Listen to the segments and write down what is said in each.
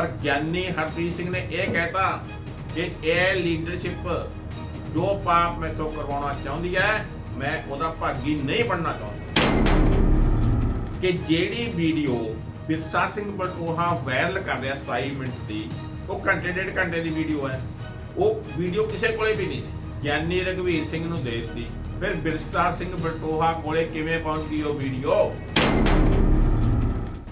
ਪਰ ਗਿਆਨੀ ਹਰਪ੍ਰੀਤ ਸਿੰਘ ਨੇ ਇਹ ਕਹਿਤਾ ਕਿ ਇਹ ਲੀਡਰਸ਼ਿਪ ਜੋ ਪਾਪ ਮੈਥੋਂ ਕਰਵਾਉਣਾ ਚਾਹੁੰਦੀ ਹੈ, ਮੈਂ ਉਹਦਾ ਭਾਗੀ ਨਹੀਂ ਬਣਨਾ ਚਾਹੁੰਦਾ। ਕਿ ਜਿਹੜੀ ਵੀਡੀਓ ਬਿਰਸਾ ਸਿੰਘ ਬਟੋਹਾ ਵਾਇਰਲ ਕਰ ਰਿਹਾ 27 ਮਿੰਟ ਦੀ, ਉਹ ਘੰਟੇ ਡੇਢ ਘੰਟੇ ਦੀ ਵੀਡੀਓ ਹੈ। ਉਹ ਵੀਡੀਓ ਕਿਸੇ ਕੋਲੇ ਵੀ ਨਹੀਂ ਸੀ। ਗਿਆਨੀ ਰਘਵੀਰ ਸਿੰਘ ਨੂੰ ਦੇ ਦਿੱਤੀ। ਫਿਰ ਬਿਰਸਾ ਸਿੰਘ ਬਟੋਹਾ ਕੋਲੇ ਕਿਵੇਂ ਪਹੁੰਚ ਗਈ ਉਹ ਵੀਡੀਓ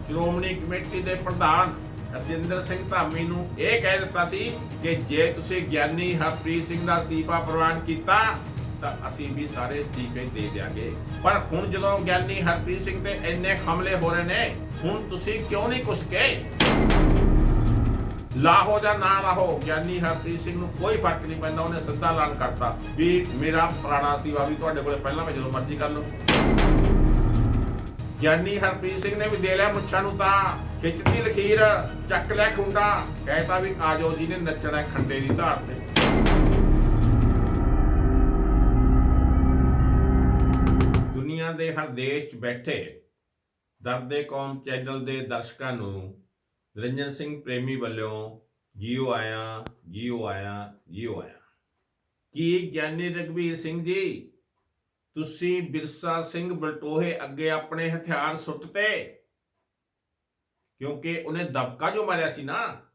ਸ਼੍ਰੋਮਣੀ ਕਮੇਟੀ ਦੇ ਪ੍ਰਧਾਨ ਰਜਿੰਦਰ ਸਿੰਘ ਧਾਮੀ ਨੂੰ ਇਹ ਕਹਿ ਦਿੱਤਾ ਸੀ ਕਿ ਜੇ ਤੁਸੀਂ ਗਿਆਨੀ ਹਰਪ੍ਰੀਤ ਸਿੰਘ ਦਾ ਅਸਤੀਫਾ ਪ੍ਰਵਾਨ ਕੀਤਾ, ਤਾਂ ਅਸੀਂ ਵੀ ਸਾਰੇ ਅਸਤੀਫੇ ਦੇ ਦਿਆਂਗੇ। ਪਰ ਹੁਣ ਜਦੋਂ ਗਿਆਨੀ ਹਰਪ੍ਰੀਤ ਸਿੰਘ ਤੇ ਇੰਨੇ ਹਮਲੇ ਹੋ ਰਹੇ ਨੇ, ਹੁਣ ਤੁਸੀਂ ਕਿਉਂ ਨਹੀਂ ਕੁਛ ਕਹੇ? ਲਾਹੋ ਜਾਂ ਨਾ ਲਾਹੋ, ਗਿਆਨੀ ਹਰਪ੍ਰੀਤ ਸਿੰਘ ਨੂੰ ਕੋਈ ਫ਼ਰਕ ਨਹੀਂ ਪੈਂਦਾ, ਉਹਨੇ ਸਿੱਧਾ ਐਲਾਨ ਕਰਤਾ ਵੀ ਮੇਰਾ ਪੁਰਾਣਾ ਅਸਤੀਫਾ ਵੀ ਤੁਹਾਡੇ ਕੋਲੇ ਪਹਿਲਾਂ ਮੈਂ ਜਦੋਂ ਮਰਜ਼ੀ ਕਰ ਲਓ। ਗਿਆਨੀ ਹਰਪ੍ਰੀਤ ਸਿੰਘ ਨੇ ਵੀ ਦੇ ਲਿਆ ਮੁੱਛਾਂ ਨੂੰ ਤਾਂ ਖਿੱਚਦੀ ਲਖੀਰ, ਚੱਕ ਲੈ ਖੁੰਡਾ। ਕਹਿਤਾ ਵੀ ਆ ਜਾਓ ਜਿਹਨੇ ਨੱਚਣਾ ਖੰਡੇ ਦੀ ਧਾਰ ਤੇ। ਦੁਨੀਆ ਦੇ ਹਰ ਦੇਸ਼ 'ਚ ਬੈਠੇ ਦਰਦੇ ਕੌਮ ਚੈਨਲ ਦੇ ਦਰਸ਼ਕਾਂ ਨੂੰ ਰੰਜਨ ਸਿੰਘ ਪ੍ਰੇਮੀ ਵੱਲੋਂ ਜੀਓ ਆਇਆ ਜੀਓ ਆਇਆ ਜੀਓ ਆਇਆ। ਕੀ ਗਿਆਨੀ ਰਗਵੀਰ ਸਿੰਘ ਜੀ? ਤੁਸੀਂ ਬਿਰਸਾ ਸਿੰਘ ਬਲਟੋਹੇ ਅੱਗੇ ਆਪਣੇ ਹਥਿਆਰ ਸੁੱਟਤੇ? ਕਿਉਂਕਿ ਉਹਨੇ ਦਬਕਾ ਜੋ ਮਾਰਿਆ ਸੀ ਨਾ,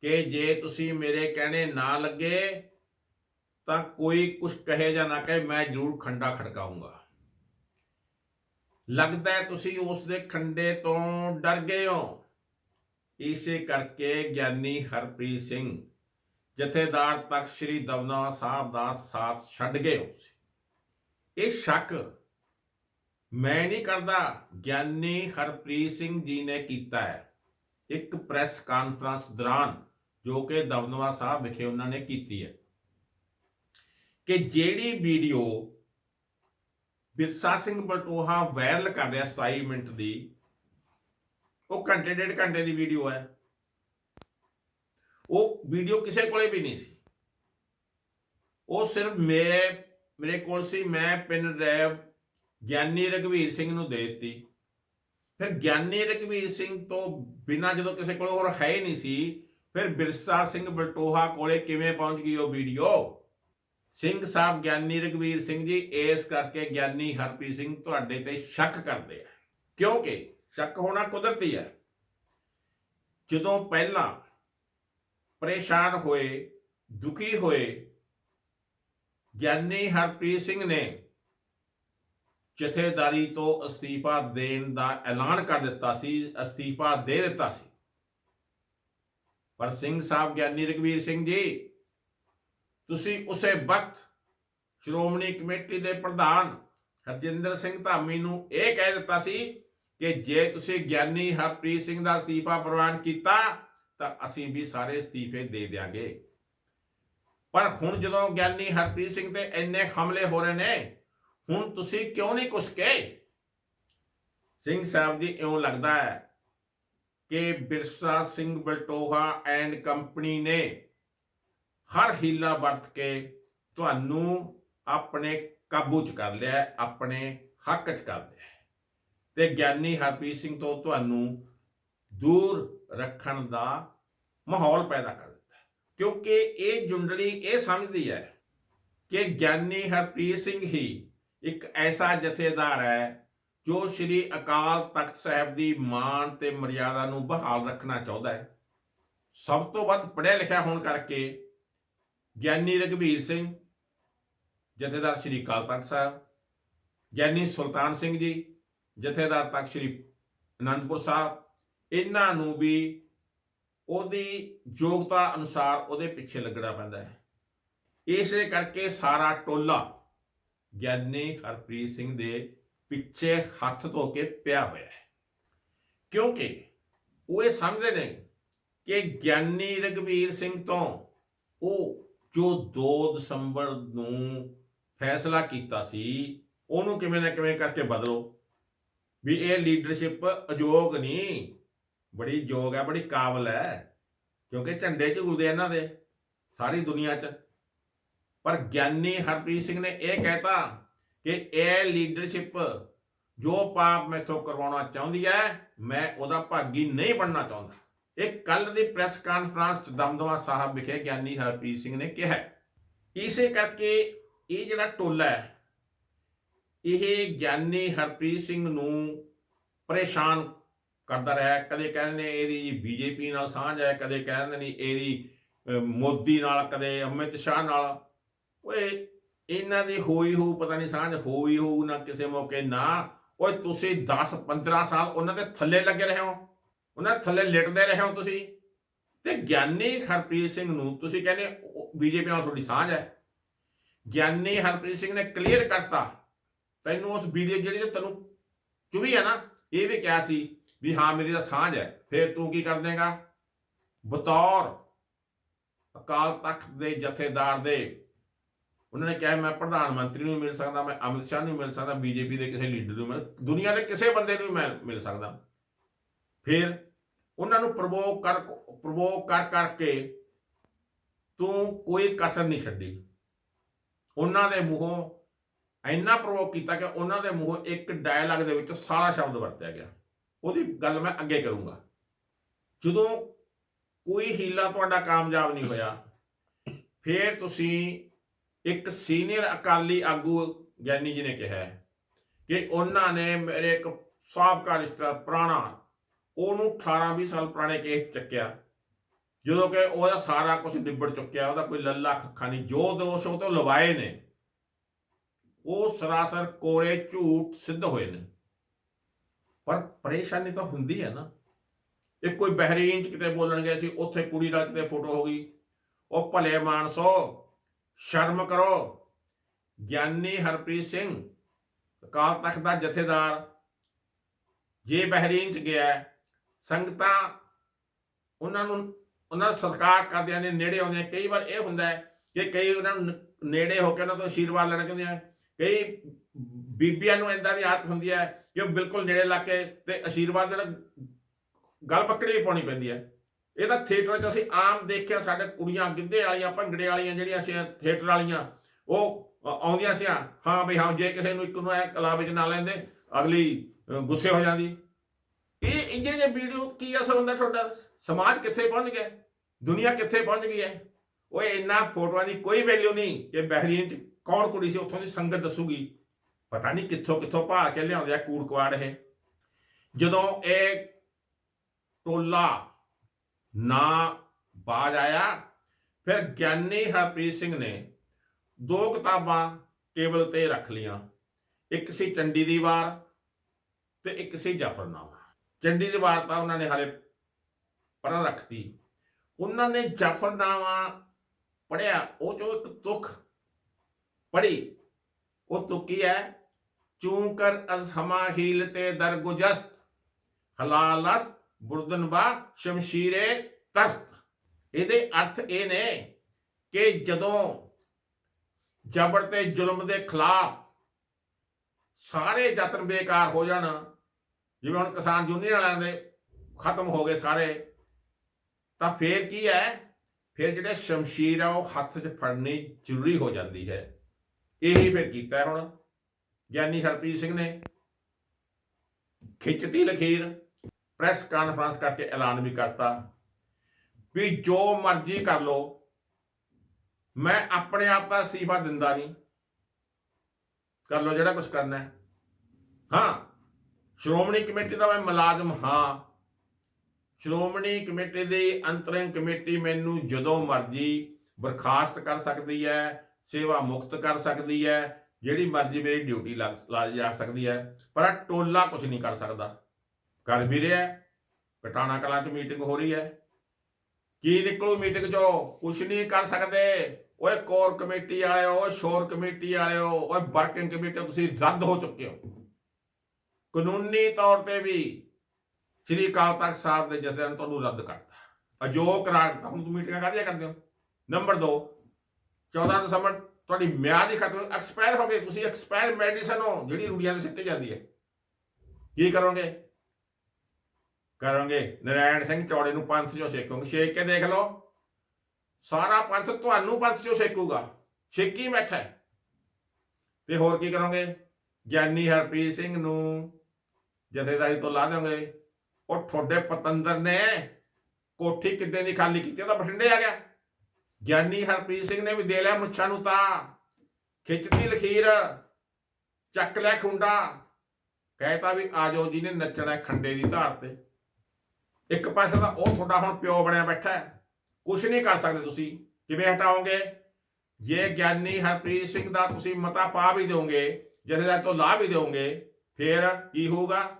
ਕਿ ਜੇ ਤੁਸੀਂ ਮੇਰੇ ਕਹਿਣੇ ਨਾ ਲੱਗੇ, ਤਾਂ ਕੋਈ ਕੁਝ ਕਹੇ ਜਾਂ ਨਾ ਕਹੇ, ਮੈਂ ਜ਼ਰੂਰ ਖੰਡਾ ਖੜਕਾਉਂਗਾ। ਲੱਗਦਾ ਹੈ ਤੁਸੀਂ ਉਸ ਦੇ ਖੰਡੇ ਤੋਂ ਡਰ ਗਏ ਹੋ। ਇਸੇ ਕਰਕੇ ਗਿਆਨੀ ਹਰਪ੍ਰੀਤ ਸਿੰਘ ਜਥੇਦਾਰ ਤਖਤ ਸ੍ਰੀ ਦਮਨਾ ਸਾਹਿਬ ਦਾ ਸਾਥ ਛੱਡ ਗਏ ਹੋ ਇਹ ਸ਼ੱਕ ਮੈਂ ਨਹੀਂ ਕਰਦਾ, ਗਿਆਨੀ ਹਰਪ੍ਰੀਤ ਸਿੰਘ ਜੀ ਨੇ ਕੀਤਾ ਹੈ। ਇੱਕ ਪ੍ਰੈਸ ਕਾਨਫਰੰਸ ਦੌਰਾਨ ਜੋ ਕਿ ਦਮਦਮਾ ਸਾਹਿਬ ਵਿਖੇ ਉਹਨਾਂ ਨੇ ਕੀਤੀ ਹੈ ਕਿ ਜਿਹੜੀ ਵੀਡੀਓ ਬਿਰਸਾ ਸਿੰਘ ਬਲਟੋਹਾ ਵਾਇਰਲ ਕਰ ਰਿਹਾ 27 ਮਿੰਟ ਦੀ, ਉਹ ਘੰਟੇ, ਡੇਢ ਘੰਟੇ ਦੀ ਵੀਡੀਓ ਹੈ। ਉਹ ਵੀਡੀਓ ਕਿਸੇ ਕੋਲੇ ਵੀ ਨਹੀਂ ਸੀ। ਉਹ ਸਿਰਫ ਮੈਂ ਮੇਰੇ ਕੋਲ ਸੀ, ਮੈਂ ਪਿੰਨ ਡਰਾਈਵ ਗਿਆਨੀ ਰਘਵੀਰ ਸਿੰਘ ਨੂੰ ਦੇ ਦਿੱਤੀ। ਫਿਰ ਗਿਆਨੀ ਰਘਵੀਰ ਸਿੰਘ ਤੋਂ ਬਿਨਾ ਜਦੋਂ ਕਿਸੇ ਕੋਲ ਹੋਰ ਹੈ ਨਹੀਂ ਸੀ, ਫਿਰ ਬਿਰਸਾ ਸਿੰਘ ਬਲਟੋਹਾ ਕੋਲੇ ਕਿਵੇਂ ਪਹੁੰਚ ਗਈ ਉਹ ਵੀਡੀਓ? ਸਿੰਘ ਸਾਹਿਬ ਗਿਆਨੀ ਰਘਵੀਰ ਸਿੰਘ ਜੀ, ਇਸ ਕਰਕੇ ਗਿਆਨੀ ਹਰਪ੍ਰੀਤ ਸਿੰਘ ਤੁਹਾਡੇ ਤੇ ਸ਼ੱਕ ਕਰਦੇ ਆ। ਕਿਉਂਕਿ ਸ਼ੱਕ ਹੋਣਾ ਕੁਦਰਤੀ ਹੈ। ਜਦੋਂ ਪਹਿਲਾਂ ਪਰੇਸ਼ਾਨ ਹੋਏ, ਦੁਖੀ ਹੋਏ ਗਿਆਨੀ ਹਰਪ੍ਰੀਤ ਸਿੰਘ ਨੇ ਜਥੇਦਾਰੀ ਤੋਂ ਅਸਤੀਫਾ ਦੇਣ ਦਾ ਐਲਾਨ ਕਰ ਦਿੱਤਾ ਸੀ, ਅਸਤੀਫਾ ਦੇ ਦਿੱਤਾ ਸੀ। ਪਰ ਸਿੰਘ ਸਾਹਿਬ, ਗਿਆਨੀ ਰਘਵੀਰ ਸਿੰਘ ਜੀ, ਤੁਸੀਂ ਉਸੇ ਵਕਤ ਸ਼੍ਰੋਮਣੀ ਕਮੇਟੀ ਦੇ ਪ੍ਰਧਾਨ ਹਰਜਿੰਦਰ ਸਿੰਘ ਧਾਮੀ ਨੂੰ ਇਹ ਕਹਿ ਦਿੱਤਾ ਸੀ ਕਿ ਜੇ ਤੁਸੀਂ ਗਿਆਨੀ ਹਰਪ੍ਰੀਤ ਸਿੰਘ ਦਾ ਅਸਤੀਫਾ ਪ੍ਰਵਾਨ ਕੀਤਾ, ਤਾਂ ਅਸੀਂ ਵੀ ਸਾਰੇ ਅਸਤੀਫੇ ਦੇ ਦਿਆਂਗੇ। ਪਰ ਹੁਣ ਜਦੋਂ ਗਿਆਨੀ ਹਰਪ੍ਰੀਤ ਸਿੰਘ ਤੇ ਇੰਨੇ ਹਮਲੇ ਹੋ ਰਹੇ ਨੇ, ਹੁਣ ਤੁਸੀਂ ਕਿਉਂ ਨਹੀਂ ਕੁਛ ਕਹੇ? ਸਿੰਘ ਸਾਹਿਬ ਜੀ ਇਉਂ ਲੱਗਦਾ ਹੈ ਕਿ ਬਿਰਸਾ ਸਿੰਘ ਬਲਟੋਹਾ ਐਂਡ ਕੰਪਨੀ ਨੇ ਹਰ ਹੀਲਾ ਵਰਤ ਕੇ ਤੁਹਾਨੂੰ ਆਪਣੇ ਕਾਬੂ 'ਚ ਕਰ ਲਿਆ, ਆਪਣੇ ਹੱਕ 'ਚ ਕਰ ਲਿਆ। ਤੇ ਗਿਆਨੀ ਹਰਪ੍ਰੀਤ ਸਿੰਘ ਤੋਂ ਤੁਹਾਨੂੰ ਦੂਰ ਰੱਖਣ ਦਾ ਮਾਹੌਲ ਪੈਦਾ ਕਰ ਕਿਉਂਕਿ ਇਹ ਜੁੰਡਲੀ ਇਹ ਸਮਝਦੀ ਹੈ ਕਿ ਗਿਆਨੀ ਹਰਪ੍ਰੀਤ ਸਿੰਘ ਹੀ ਇੱਕ ਐਸਾ ਜਥੇਦਾਰ ਹੈ ਜੋ ਸ੍ਰੀ ਅਕਾਲ ਤਖਤ ਸਾਹਿਬ ਦੀ ਮਾਣ ਤੇ ਮਰਿਆਦਾ ਨੂੰ ਬਹਾਲ ਰੱਖਣਾ ਚਾਹੁੰਦਾ ਹੈ। ਸਭ ਤੋਂ ਵੱਧ ਪੜ੍ਹਿਆ ਲਿਖਿਆ ਹੋਣ ਕਰਕੇ ਗਿਆਨੀ ਰਘਬੀਰ ਸਿੰਘ, ਜਥੇਦਾਰ ਸ੍ਰੀ ਅਕਾਲ ਤਖਤ ਸਾਹਿਬ, ਗਿਆਨੀ ਸੁਲਤਾਨ ਸਿੰਘ ਜੀ, ਜਥੇਦਾਰ ਤਖਤ ਸ੍ਰੀ ਅਨੰਦਪੁਰ ਸਾਹਿਬ, ਇਹਨਾਂ ਨੂੰ ਵੀ ਉਹਦੀ ਯੋਗਤਾ ਅਨੁਸਾਰ ਉਹਦੇ ਪਿੱਛੇ ਲੱਗਣਾ ਪੈਂਦਾ ਹੈ। ਇਸੇ ਕਰਕੇ ਸਾਰਾ ਟੋਲਾ ਗਿਆਨੀ ਹਰਪ੍ਰੀਤ ਸਿੰਘ ਦੇ ਪਿੱਛੇ ਹੱਥ ਧੋ ਕੇ ਪਿਆ ਹੋਇਆ ਹੈ। ਕਿਉਂਕਿ ਉਹ ਇਹ ਸਮਝਦੇ ਨੇ ਕਿ ਗਿਆਨੀ ਰਘਬੀਰ ਸਿੰਘ ਤੋਂ ਉਹ ਜੋ 2 ਦਸੰਬਰ ਨੂੰ ਫੈਸਲਾ ਕੀਤਾ ਸੀ, ਉਹਨੂੰ ਕਿਵੇਂ ਨਾ ਕਿਵੇਂ ਕਰਕੇ ਬਦਲੋ। ਵੀ ਇਹ ਲੀਡਰਸ਼ਿਪ ਅਯੋਗ ਨਹੀਂ ਬੜੀ ਯੋਗ ਹੈ, ਬੜੀ ਕਾਬਲ ਹੈ, ਕਿਉਂਕਿ ਝੰਡੇ ਝੂਲਦੇ ਇਹਨਾਂ ਦੇ, ਸਾਰੀ ਦੁਨੀਆ 'ਚ। ਪਰ ਗਿਆਨੀ ਹਰਪ੍ਰੀਤ ਸਿੰਘ ਨੇ ਇਹ ਕਹਿਤਾ ਕਿ ਇਹ ਲੀਡਰਸ਼ਿਪ ਜੋ ਪਾਪ ਮੈਥੋਂ ਕਰਵਾਉਣਾ ਚਾਹੁੰਦੀ ਹੈ, ਮੈਂ ਉਹਦਾ ਭਾਗੀ ਨਹੀਂ ਬਣਨਾ ਚਾਹੁੰਦਾ। ਇਹ ਕੱਲ ਦੀ ਪ੍ਰੈਸ ਕਾਨਫਰੰਸ ਚ ਦਮਦਮਾ ਸਾਹਿਬ ਵਿਖੇ ਗਿਆਨੀ ਹਰਪ੍ਰੀਤ ਸਿੰਘ ਨੇ ਕਿਹਾ ਇਸੇ ਕਰਕੇ ਇਹ ਜਿਹੜਾ ਟੋਲਾ ਹੈ, ਇਹ ਗਿਆਨੀ ਹਰਪ੍ਰੀਤ ਸਿੰਘ ਨੂੰ ਪਰੇਸ਼ਾਨ ਕਰਦਾ ਰਿਹਾ, ਕਦੇ ਕਹਿੰਦੇ ਇਹਦੀ ਜੀ ਬੀਜੇਪੀ ਨਾਲ ਸਾਂਝ ਹੈ, ਕਦੇ ਕਹਿੰਦੇ ਨੇ ਇਹਦੀ ਮੋਦੀ ਨਾਲ, ਕਦੇ ਅਮਿਤ ਸ਼ਾਹ ਨਾਲ। ਓਏ, ਇਹਨਾਂ ਦੀ ਹੋਈ ਹੋ ਪਤਾ ਨਹੀਂ ਸਾਂਝ ਹੋਈ ਹੋਊ ਨਾ ਕਿਸੇ ਮੌਕੇ, ਨਾ। ਓਏ, ਤੁਸੀਂ 10 15 ਸਾਲ ਉਹਨਾਂ ਦੇ ਥੱਲੇ ਲੱਗੇ ਰਹੇ ਹੋ। ਉਹਨਾਂ ਦੇ ਥੱਲੇ ਲਿਟਦੇ ਰਹੇ ਹੋ ਤੁਸੀਂ। ਤੇ ਗਿਆਨੀ ਹਰਪ੍ਰੀਤ ਸਿੰਘ ਨੂੰ ਤੁਸੀਂ ਕਹਿੰਦੇ ਬੀਜੇਪੀ ਨਾਲ ਤੁਹਾਡੀ ਸਾਂਝ ਹੈ। ਗਿਆਨੀ ਹਰਪ੍ਰੀਤ ਸਿੰਘ ਨੇ ਕਲੀਅਰ ਕਰਤਾ। ਤੈਨੂੰ ਉਸ ਵੀਡੀਓ ਜਿਹੜੀ ਤੈਨੂੰ ਚੁਭੀ ਹੈ ਨਾ, ਇਹ ਵੀ ਕਿਹਾ ਸੀ ਵੀ ਹਾਂ, ਮੇਰੀ ਤਾਂ ਸਾਂਝ ਹੈ। ਫਿਰ ਤੂੰ ਕੀ ਕਰ ਦੇਗਾ? ਬਤੌਰ ਅਕਾਲ ਤਖਤ ਦੇ ਜਥੇਦਾਰ ਦੇ। ਉਹਨਾਂ ਨੇ ਕਿਹਾ, ਮੈਂ ਪ੍ਰਧਾਨ ਮੰਤਰੀ ਨੂੰ ਮਿਲ ਸਕਦਾ, ਮੈਂ ਅਮਿਤ ਸ਼ਾਹ ਨੂੰ ਮਿਲ ਸਕਦਾ, ਬੀਜੇਪੀ ਦੇ ਕਿਸੇ ਲੀਡਰ ਨੂੰ ਮਿਲ ਦੁਨੀਆ ਦੇ ਕਿਸੇ ਬੰਦੇ ਨੂੰ ਵੀ ਮੈਂ ਮਿਲ ਸਕਦਾ। ਫਿਰ ਉਹਨਾਂ ਨੂੰ ਪ੍ਰਵੋਕ ਕਰ ਪ੍ਰਵੋਕ ਕਰ, ਕਰਕੇ ਤੂੰ ਕੋਈ ਕਸਰ ਨਹੀਂ ਛੱਡੀ। ਉਹਨਾਂ ਦੇ ਮੂੰਹੋਂ ਇੰਨਾ ਪ੍ਰਵੋਕ ਕੀਤਾ ਕਿ ਉਹਨਾਂ ਦੇ ਮੂੰਹੋਂ ਇੱਕ ਡਾਇਲੌਗ ਦੇ ਵਿੱਚ ਸਾਰਾ ਸ਼ਬਦ ਵਰਤਿਆ ਗਿਆ। ਉਹਦੀ ਗੱਲ ਮੈਂ ਅੱਗੇ ਕਰੂੰਗਾ। ਜਦੋਂ ਕੋਈ ਹੀਲਾ ਤੁਹਾਡਾ ਕਾਮਯਾਬ ਨਹੀਂ ਹੋਇਆ, ਫਿਰ ਤੁਸੀਂ ਇੱਕ ਸੀਨੀਅਰ ਅਕਾਲੀ ਆਗੂ ਗਿਆਨੀ ਜੀ ਨੇ ਕਿਹਾ ਕਿ ਉਹਨਾਂ ਨੇ ਮੇਰੇ ਇੱਕ ਸਾਬਕਾ ਰਿਸ਼ਤੇਦਾਰ ਪੁਰਾਣਾ, ਉਹਨੂੰ 18 20 ਸਾਲ ਪੁਰਾਣੇ ਕੇਸ ਚੱਕਿਆ। ਜਦੋਂ ਕਿ ਉਹਦਾ ਸਾਰਾ ਕੁਝ ਨਿਬੜ ਚੁੱਕਿਆ, ਉਹਦਾ ਕੋਈ ਲੱਲਾ ਖੱਖਾ ਨਹੀਂ, ਜੋ ਦੋਸ਼ ਉਹ ਤੋਂ ਲਵਾਏ ਨੇ, ਉਹ ਸਰਾਸਰ ਕੋਰੇ ਝੂਠ ਸਿੱਧ ਹੋਏ ਨੇ। ਪਰ ਪਰੇਸ਼ਾਨੀ ਤਾਂ ਹੁੰਦੀ ਹੈ ਨਾ। ਇਹ ਕੋਈ ਬਹਿਰੀਨ ਚ ਕਿਤੇ ਬੋਲਣ ਗਏ ਸੀ, ਉੱਥੇ ਕੁੜੀ ਨਾਲ ਕਿਤੇ ਫੋਟੋ ਹੋ ਗਈ। ਉਹ ਭਲੇ ਮਾਨਸੋ, ਸ਼ਰਮ ਕਰੋ। ਗਿਆਨੀ ਹਰਪ੍ਰੀਤ ਸਿੰਘ, ਅਕਾਲ ਤਖਤ ਦਾ ਜਥੇਦਾਰ, ਜੇ ਬਹਿਰੀਨ ਚ ਗਿਆ, ਸੰਗਤਾਂ ਉਹਨਾਂ ਨੂੰ, ਉਹਨਾਂ ਦਾ ਸਤਿਕਾਰ ਕਰਦਿਆਂ ਨੇ ਨੇੜੇ ਆਉਂਦੇ ਕਈ ਵਾਰ ਇਹ ਹੁੰਦਾ ਹੈ ਕਿ ਕਈ ਉਹਨਾਂ ਨੂੰ ਨੇੜੇ ਹੋ ਕੇ ਉਹਨਾਂ ਤੋਂ ਆਸ਼ੀਰਵਾਦ ਲੈਣਾ ਚਾਹੁੰਦੇ ਆ। ਕਈ ਬੀਬੀਆਂ ਨੂੰ ਇੰਦਾ ਦੀ ਆਦਤ ਹੁੰਦੀ ਹੈ ਕਿ ਉਹ ਬਿਲਕੁਲ ਨੇੜੇ ਲਾ ਕੇ ਤੇ ਆਸ਼ੀਰਵਾਦ ਦੇਣਾ ਗੱਲ ਪਕੜੀ ਵੀ ਪਾਉਣੀ ਪੈਂਦੀ ਹੈ। ਇਹ ਤਾਂ ਥੀਏਟਰ 'ਚ ਅਸੀਂ ਆਮ ਦੇਖਿਆ ਸਾਡੇ ਕੁੜੀਆਂ, ਗਿੱਧੇ ਵਾਲੀਆਂ, ਭੰਗੜੇ ਵਾਲੀਆਂ ਜਿਹੜੀਆਂ ਸੀ ਥੀਏਟਰ ਵਾਲੀਆਂ, ਉਹ ਆਉਂਦੀਆਂ ਸੀ, ਹਾਂ ਵੀ ਹਾਂ, ਜੇ ਕਿਸੇ ਨੂੰ ਇੱਕ ਨੂੰ ਐ ਕਲਾ ਵਿੱਚ ਨਾ ਲੈਂਦੇ, ਅਗਲੀ ਗੁੱਸੇ ਹੋ ਜਾਂਦੀ। ਇਹ ਇੰਨੇ ਜੇ ਵੀਡੀਓ ਕੀ ਅਸਰ ਹੁੰਦਾ ਤੁਹਾਡਾ? ਸਮਾਜ ਕਿੱਥੇ ਪਹੁੰਚ ਗਿਆ? ਦੁਨੀਆ ਕਿੱਥੇ ਪਹੁੰਚ ਗਈ ਹੈ? ਓਏ, ਇੰਨਾ ਫੋਟੋਆਂ ਦੀ ਕੋਈ ਵੈਲਿਊ ਨਹੀਂ ਕਿ ਬਹਿਰੀਨ 'ਚ ਕੌਣ ਕੁੜੀ ਸੀ, ਉੱਥੋਂ ਦੀ ਸੰਗਤ ਦੱਸੂਗੀ। ਪਤਾ ਨਹੀਂ ਕਿੱਥੋਂ ਕਿੱਥੋਂ ਭਾ ਕੇ ਲਿਆਉਂਦੇ ਆ ਕੂੜ ਕੁਆੜ ਇਹ। ਜਦੋਂ ਇਹ ਟੋਲਾ ਨਾ ਬਾਜ ਆਇਆ, ਫਿਰ ਗਿਆਨੀ ਹਰਪ੍ਰੀਤ ਸਿੰਘ ਨੇ ਦੋ ਕਿਤਾਬਾਂ ਟੇਬਲ ਤੇ ਰੱਖ ਲੀਆਂ ਇੱਕ ਸੀ ਚੰਡੀ ਦੀ ਵਾਰ ਤੇ ਇੱਕ ਸੀ ਜਾਫਰਨਾਮਾ ਚੰਡੀ ਦੀ ਵਾਰ ਤਾਂ ਉਹਨਾਂ ਨੇ ਹਾਲੇ ਪਰਾਂ ਰੱਖਤੀ। ਉਹਨਾਂ ਨੇ ਜਾਫਰਨਾਮਾ ਪੜਿਆ ਉਹ ਜੋ ਇੱਕ ਤੁਖ ਪੜੀ ਉਹ ਤੁਕ ਹੈ? ਚੂੰ ਕਰ ਅਜ਼ਹਮਾ ਹੀਲ ਤੇ ਹਲਾਲਸਤ ਬੁਰਦਨਬਾ ਸ਼ਮਸ਼ੀਰੇ ਤਸਤ ਇਹਦੇ ਅਰਥ ਇਹ ਨੇ ਕਿ ਜਦੋਂ ਜ਼ਬਰ ਤੇ ਜ਼ੁਲਮ ਦੇ ਖਿਲਾਫ ਸਾਰੇ ਯਤਨ ਬੇਕਾਰ ਹੋ ਜਾਣ, ਜਿਵੇਂ ਹੁਣ ਕਿਸਾਨ ਯੂਨੀਅਨ ਵਾਲਿਆਂ ਦੇ ਖਤਮ ਹੋ ਗਏ ਸਾਰੇ, ਤਾਂ ਫੇਰ ਕੀ ਹੈ? ਫਿਰ ਜਿਹੜੇ ਸ਼ਮਸ਼ੀਰ ਆ ਉਹ ਹੱਥ 'ਚ ਫੜਨੀ ਜ਼ਰੂਰੀ ਹੋ ਜਾਂਦੀ ਹੈ। ਇਹੀ ਫਿਰ ਕੀਤਾ ਹੁਣ। ਗਿਆਨੀ ਹਰਪ੍ਰੀਤ ਸਿੰਘ ਨੇ ਖਿੱਚਤੀ ਲਖੀਰ ਪ੍ਰੈਸ ਕਾਨਫਰੰਸ ਕਰਕੇ ਐਲਾਨ ਵੀ ਕਰਤਾ ਵੀ ਜੋ ਮਰਜ਼ੀ ਕਰ ਲੋ ਮੈਂ ਆਪਣੇ ਆਪ ਦਾ ਅਸਤੀਫਾ ਦਿੰਦਾ ਨਹੀਂ। ਕਰ ਲੋ ਜਿਹੜਾ ਕੁਝ ਕਰਨਾ ਹੈ। ਹਾਂ, ਸ਼੍ਰੋਮਣੀ ਕਮੇਟੀ ਦਾ ਮੈਂ ਮੁਲਾਜ਼ਮ ਹਾਂ। ਸ਼੍ਰੋਮਣੀ ਕਮੇਟੀ ਦੀ ਅੰਤਰਿੰਗ ਕਮੇਟੀ ਮੈਨੂੰ ਜਦੋਂ ਮਰਜ਼ੀ ਬਰਖਾਸਤ ਕਰ ਸਕਦੀ ਹੈ, ਸੇਵਾ ਮੁਕਤ ਕਰ ਸਕਦੀ ਹੈ ਜਿਹੜੀ ਮਰਜ਼ੀ ਮੇਰੀ ਡਿਊਟੀ ਲੱਗ ਲਾ ਜਾ ਸਕਦੀ ਹੈ, ਪਰ ਆਹ ਟੋਲਾ ਕੁਝ ਨਹੀਂ ਕਰ ਸਕਦਾ। ਕਰ ਵੀ ਰਿਹਾ ਕਟਾਣਾ ਕਲਾਂ 'ਚ ਮੀਟਿੰਗ ਹੋ ਰਹੀ ਹੈ। ਕੀ ਨਿਕਲੂ ਮੀਟਿੰਗ 'ਚੋਂ? ਕੁਝ ਨਹੀਂ ਕਰ ਸਕਦੇ। ਓਏ ਕੋਰ ਕਮੇਟੀ ਵਾਲਿਓ, ਓਏ ਸ਼ੋਰ ਕਮੇਟੀ ਵਾਲਿਓ, ਓਏ ਵਰਕਿੰਗ ਕਮੇਟੀ ਤੁਸੀਂ ਰੱਦ ਹੋ ਚੁੱਕੇ ਹੋ। ਕਾਨੂੰਨੀ ਤੌਰ ਤੇ ਵੀ ਸ੍ਰੀ ਅਕਾਲ ਤਖਤ ਸਾਹਿਬ ਦੇ ਜਥੇ ਨੇ ਤੁਹਾਨੂੰ ਰੱਦ ਕਰਤਾ। ਅਜੋਗ ਕਰਾਰ ਹੁਣ ਤੁਸੀਂ ਮੀਟਿੰਗਾਂ ਕਾਹਦੀਆਂ ਕਰਦੇ ਹੋ। ਨੰਬਰ 2 14 ਦਸੰਬਰ ਤੁਹਾਡੀ ਮਿਆਦ ਹੀ ਖਤਮ ਐਕਸਪਾਇਰ ਹੋ ਗਈ, ਤੁਸੀਂ ਐਕਸਪਾਇਰ ਮੈਡੀਸਨ ਹੋ, ਜਿਹੜੀ ਰੂੜੀਆਂ ਦੇ ਸਿੱਟੇ ਜਾਂਦੀ ਹੈ। ਕੀ ਕਰੋਗੇ? ਕਰੋਗੇ? ਨਰਾਇਣ ਸਿੰਘ ਚੌੜੇ ਨੂੰ ਪੰਥ ਚੋਂ ਸੇਕੋਗੇ ਛੇਕ ਕੇ ਦੇਖ ਲਓ। ਸਾਰਾ ਪੰਥ ਤੁਹਾਨੂੰ ਪੰਥ ਚੋਂ ਸੇਕੂਗਾ ਛੇਕੀ ਬੈਠਾ ਤੇ ਹੋਰ ਕੀ ਕਰੋਗੇ? ਗਿਆਨੀ ਹਰਪ੍ਰੀਤ ਸਿੰਘ ਨੂੰ ਜਥੇਦਾਰੀ ਤੋਂ ਲਾ ਦੋਗੇ ਉਹ ਤੁਹਾਡੇ ਪਤੰਦਰ ਨੇ। ਕੋਠੀ ਕਿੱਦਾਂ ਦੀ ਖਾਲੀ ਕੀਤੀ, ਉਹਦਾ ਬਠਿੰਡੇ ਆ ਗਿਆ। ਗਿਆਨੀ ਹਰਪ੍ਰੀਤ ਸਿੰਘ ਨੇ ਵੀ ਦੇ ਲਿਆ ਮੁੱਛਾਂ ਨੂੰ ਤਾਂ। ਖਿੱਚਤੀ ਲਖੀਰ, ਚੱਕ ਲੈ ਖੁੰਡਾ। ਕਹਿਤਾ ਵੀ ਆ ਜਾਓ ਜੀ ਨੇ ਨੱਚਣਾ ਖੰਡੇ ਦੀ ਧਾਰ ਤੇ। ਇੱਕ ਪਾਸੇ ਤਾਂ ਉਹ ਤੁਹਾਡਾ ਹੁਣ ਪਿਓ ਬਣਿਆ ਬੈਠਾ ਹੈ। ਕੁਝ ਨਹੀਂ ਕਰ ਸਕਦੇ ਤੁਸੀਂ। ਕਿਵੇਂ ਹਟਾਓਗੇ? ਜੇ ਗਿਆਨੀ ਹਰਪ੍ਰੀਤ ਸਿੰਘ ਦਾ ਤੁਸੀਂ ਮਤਾ ਪਾ ਵੀ ਦਿਓਗੇ ਜਥੇਦਾਰ ਤੋਂ ਲਾ ਵੀ ਦਿਓਗੇ, ਫਿਰ ਕੀ ਹੋਊਗਾ?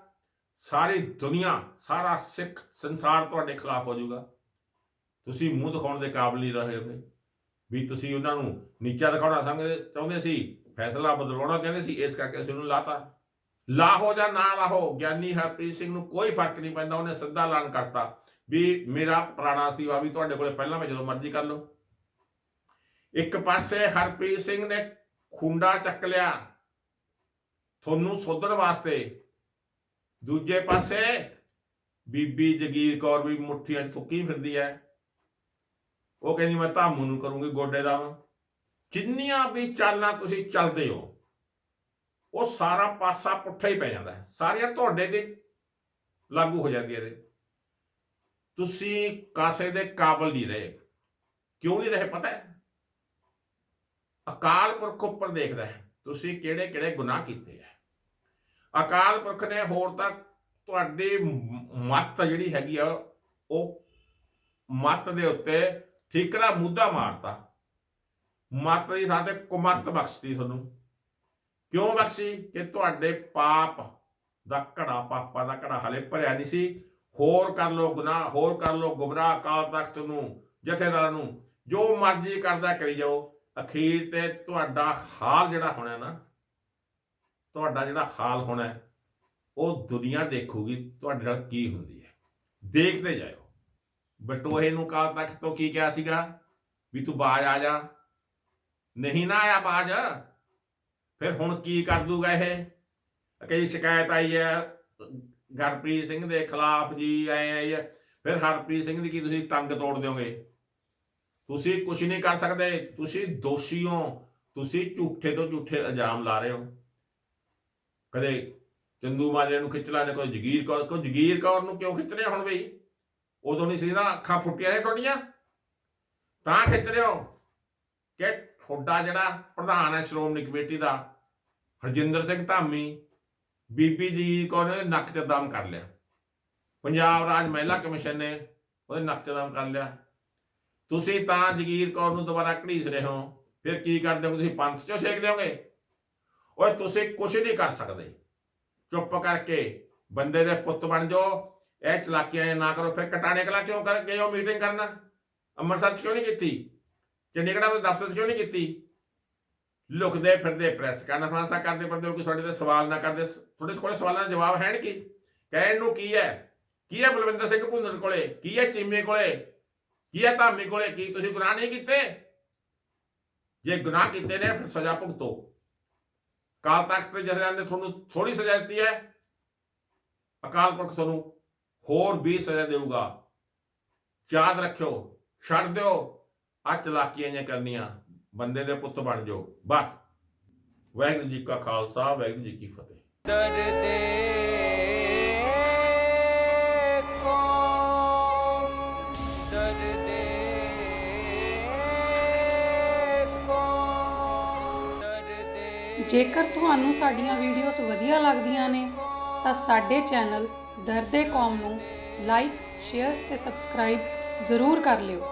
ਸਾਰੀ ਦੁਨੀਆ, ਸਾਰਾ ਸਿੱਖ ਸੰਸਾਰ ਤੁਹਾਡੇ ਖਿਲਾਫ ਹੋ ਜਾਊਗਾ। ਤੁਸੀਂ ਮੂੰਹ ਦਿਖਾਉਣ ਦੇ ਕਾਬਿਲ ਨਹੀਂ ਰਹੇ ਹੋ। ਵੀ ਤੁਸੀਂ ਉਹਨਾਂ ਨੂੰ ਨੀਚਾ ਦਿਖਾਉਣਾ ਸੰਗਦੇ ਚਾਹੁੰਦੇ ਸੀ, ਫੈਸਲਾ ਬਦਲਾਉਣਾ ਕਹਿੰਦੇ ਸੀ, ਇਸ ਕਰਕੇ ਅਸੀਂ ਉਹਨੂੰ ਲਾਤਾ। ਲਾਹੋ ਜਾਂ ਨਾ ਲਾਹੋ, ਗਿਆਨੀ ਹਰਪ੍ਰੀਤ ਸਿੰਘ ਨੂੰ ਕੋਈ ਫ਼ਰਕ ਨਹੀਂ ਪੈਂਦਾ, ਉਹਨੇ ਸਿੱਧਾ ਐਲਾਨ ਕਰਤਾ ਵੀ ਮੇਰਾ ਪੁਰਾਣਾ ਸੀਵਾ ਵੀ ਤੁਹਾਡੇ ਕੋਲੇ ਪਹਿਲਾਂ ਮੈਂ ਜਦੋਂ ਮਰਜ਼ੀ ਕਰ ਲਓ। ਇੱਕ ਪਾਸੇ ਹਰਪ੍ਰੀਤ ਸਿੰਘ ਨੇ ਖੁੰਡਾ ਚੱਕ ਲਿਆ ਤੁਹਾਨੂੰ ਸੋਧਣ ਵਾਸਤੇ, ਦੂਜੇ ਪਾਸੇ ਬੀਬੀ ਜਗੀਰ ਕੌਰ ਵੀ ਮੁੱਠੀਆਂ 'ਚ ਫੁੱਕੀ ਫਿਰਦੀ ਹੈ। ਉਹ ਕਹਿੰਦੀ, ਮੈਂ ਧਾਮੂ ਨੂੰ ਕਰੂੰਗੀ ਗੋਡੇ ਦਾ। ਜਿੰਨੀਆਂ ਵੀ ਚਾਲਾਂ ਤੁਸੀਂ ਚੱਲਦੇ ਹੋ, ਉਹ ਸਾਰਾ ਪਾਸਾ ਪੁੱਠਾ ਹੀ ਪੈ ਜਾਂਦਾ ਹੈ। ਸਾਰੀਆਂ ਤੁਹਾਡੇ ਤੇ ਲਾਗੂ ਹੋ ਜਾਂਦੀਆਂ ਨੇ। ਤੁਸੀਂ ਕਾਸੇ ਦੇ ਕਾਬਲ ਨਹੀਂ ਰਹੇ। ਕਿਉਂ ਨਹੀਂ ਰਹੇ ਪਤਾ ਹੈ? ਅਕਾਲ ਪੁਰਖ ਉੱਪਰ ਦੇਖਦਾ ਹੈ, ਤੁਸੀਂ ਕਿਹੜੇ ਕਿਹੜੇ ਗੁਨਾਹ ਕੀਤੇ ਹੈ। ਅਕਾਲ ਪੁਰਖ ਨੇ ਹੋਰ ਤਾਂ ਤੁਹਾਡੀ ਮੱਤ ਜਿਹੜੀ ਹੈਗੀ ਆ, ਉਹ ਮੱਤ ਦੇ ਉੱਤੇ ਠੀਕਰਾ ਮੁੱਦਾ ਮਾਰਤਾ। ਮੱਤ ਦੀ ਥਾਂ ਤੇ ਕੁਮੱਤ ਬਖਸ਼ਤੀ ਤੁਹਾਨੂੰ। ਕਿਉਂ ਬਖਸ਼ੀ? ਕਿ ਤੁਹਾਡੇ ਪਾਪ ਦਾ ਘੜਾ, ਪਾਪਾ ਦਾ ਘੜਾ ਹਲੇ ਭਰਿਆ ਨਹੀਂ ਸੀ। ਹੋਰ ਕਰ ਲੋ ਗੁਨਾਹ, ਹੋਰ ਕਰ ਲੋ ਗੁਬਰਾਹ ਅਕਾਲ ਤਖਤ ਨੂੰ, ਜਥੇਦਾਰਾਂ ਨੂੰ। ਜੋ ਮਰਜ਼ੀ ਕਰਦਾ ਕਰੀ ਜਾਓ। ਅਖੀਰ ਤੇ ਤੁਹਾਡਾ ਹਾਲ ਜਿਹੜਾ ਹੋਣਾ ਨਾ, ਤੁਹਾਡਾ ਜਿਹੜਾ ਹਾਲ ਹੋਣਾ, ਉਹ ਦੁਨੀਆ ਦੇਖੂਗੀ, ਤੁਹਾਡੇ ਨਾਲ ਕੀ ਹੁੰਦੀ ਹੈ। ਦੇਖਦੇ ਜਾਇਓ। ਬਟੋਹੇ ਨੂੰ ਕਾਲ ਤੱਕ ਤੋਂ ਕੀ ਕਿਹਾ ਸੀਗਾ? ਵੀ ਤੂੰ ਬਾਜ ਆ ਜਾ। ਨਹੀਂ ਨਾ ਆਇਆ ਬਾਜ। ਫਿਰ ਹੁਣ ਕੀ ਕਰ ਦੂਗਾ ਇਹ? ਕਈ ਸ਼ਿਕਾਇਤ ਆਈ ਹੈ, ਗਰਪ੍ਰੀਤ ਸਿੰਘ ਦੇ ਖਿਲਾਫ ਜੀ ਆਏ ਆਈ ਹੈ ਫਿਰ ਹਰਪ੍ਰੀਤ ਸਿੰਘ ਦੀ ਕੀ ਤੁਸੀਂ ਟੰਗ ਤੋੜ ਦਿਓਗੇ? ਤੁਸੀਂ ਕੁਝ ਨਹੀਂ ਕਰ ਸਕਦੇ। ਤੁਸੀਂ ਦੋਸ਼ੀ ਹੋ। ਤੁਸੀਂ ਝੂਠੇ ਤੋਂ ਝੂਠੇ ਇਲਜ਼ਾਮ ਲਾ ਰਹੇ ਹੋ। ਕਦੇ ਚੰਦੂ ਮਾਜਰੇ ਨੂੰ ਖਿੱਚ ਲਾ ਦੇ ਕੋਈ ਜਗੀਰ ਕੌਰ ਕੋਈ ਜਗੀਰ ਕੌਰ ਨੂੰ ਕਿਉਂ ਖਿੱਚ ਰਹੇ ਹੁਣ ਬਈ? ਉਦੋਂ ਨਹੀਂ ਸੀ ਨਾ ਅੱਖਾਂ ਫੁੱਟੀਆਂ ਨੇ ਤੁਹਾਡੀਆਂ। ਤਾਂ ਖਿੱਚ ਰਹੇ। ਹੋ ਕਿ ਤੁਹਾਡਾ ਜਿਹੜਾ ਪ੍ਰਧਾਨ ਹੈ ਸ਼੍ਰੋਮਣੀ ਕਮੇਟੀ ਦਾ, ਹਰਜਿੰਦਰ ਸਿੰਘ ਧਾਮੀ, ਬੀਬੀ ਜੀ ਕੌਰ ਨੇ ਨੱਕ 'ਚ ਦਮ ਕਰ ਲਿਆ। ਪੰਜਾਬ ਰਾਜ ਮਹਿਲਾ ਕਮਿਸ਼ਨ ਨੇ ਉਹਦੇ ਨੱਕ 'ਚ ਦਮ ਕਰ ਲਿਆ। ਤੁਸੀਂ ਤਾਂ ਜਗੀਰ ਕੌਰ ਨੂੰ ਦੁਬਾਰਾ ਘੜੀਸ ਰਹੇ ਹੋ, ਫਿਰ ਕੀ ਕਰਦੇ ਹੋ? ਤੁਸੀਂ ਪੰਥ 'ਚੋਂ ਛੇਕ ਦਿਓਗੇ? ਓਏ, ਤੁਸੀਂ ਕੁਝ ਨਹੀਂ ਕਰ ਸਕਦੇ। ਚੁੱਪ ਕਰਕੇ ਬੰਦੇ ਦੇ ਪੁੱਤ ਬਣ ਜਾਓ ਇਹ ਚਲਾਕੀਆਂ ਨਾ ਕਰੋ, ਫਿਰ ਕਟਾਣੇ ਕਲਾ ਕਿਉਂ ਕਰ ਗਏ ਹੋ ਮੀਟਿੰਗ ਕਰਨਾ? ਅੰਮ੍ਰਿਤਸਰ 'ਚ ਕਿਉਂ ਨਹੀਂ ਕੀਤੀ? ਚੰਡੀਗੜ੍ਹ ਦੇ ਦਫ਼ਤਰ ਕਿਉਂ ਨਹੀਂ ਕੀਤੀ? ਲੁਕਦੇ ਫਿਰਦੇ ਪ੍ਰੈਸ ਕਾਨਫਰੰਸਾਂ ਕਰਦੇ ਫਿਰਦੇ ਹੋ ਕਿ ਤੁਹਾਡੇ ਤੇ ਸਵਾਲ ਨਾ ਕਰਦੇ, ਤੁਹਾਡੇ ਕੋਲੇ ਸਵਾਲਾਂ ਦਾ ਜਵਾਬ ਹੈ ਨਹੀਂ ਕੀ? ਕਹਿਣ ਨੂੰ ਕੀ ਹੈ? ਕੀ ਹੈ ਬਲਵਿੰਦਰ ਸਿੰਘ ਭੁੰਦਰ ਕੋਲੇ? ਕੀ ਹੈ ਚੀਮੇ ਕੋਲੇ? ਕੀ ਹੈ ਧਾਮੀ ਕੋਲੇ? ਕੀ ਤੁਸੀਂ ਗੁਨਾਹ ਨਹੀਂ ਕੀਤੇ? ਜੇ ਗੁਨਾਹ ਕੀਤੇ ਨੇ, ਫਿਰ ਸਜ਼ਾ ਭੁਗਤੋ। ਕਾਲ ਤਖਤ ਦੇ ਜਥੇਦਾਰ ਨੇ ਤੁਹਾਨੂੰ ਥੋੜੀ ਸਜ਼ਾ ਦਿੱਤੀ ਹੈ। ਅਕਾਲ ਪੁਰਖ ਤੁਹਾਨੂੰ ਹੋਰ ਵੀ ਸਜ਼ਾ ਦੇਊਗਾ। ਯਾਦ ਰੱਖਿਓ ਛੱਡ ਦਿਓ ਆ ਚਲਾਕੀਆਂ ਜਿਹੀਆਂ ਕਰਨੀਆਂ ਬੰਦੇ ਦੇ ਪੁੱਤ ਬਣ ਜਾਓ ਬਸ। ਵਾਹਿਗੁਰੂ ਜੀ ਕਾ ਖਾਲਸਾ ਵਾਹਿਗੁਰੂ ਜੀ ਕੀ ਫਤਿਹ। ਦਰਦੇ ਕੋ ਦਰਦੇ ਕੋ ਦਰਦੇ ਜੇਕਰ ਤੁਹਾਨੂੰ ਸਾਡੀਆਂ ਵੀਡੀਓਜ਼ ਵਧੀਆ ਲੱਗਦੀਆਂ ਨੇ ਤਾਂ ਸਾਡੇ ਚੈਨਲ ਦਰਦੇ ਕੌਮ ਨੂੰ ਲਾਈਕ ਸ਼ੇਅਰ ਤੇ ਸਬਸਕ੍ਰਾਈਬ ਜ਼ਰੂਰ ਕਰ ਲਿਓ।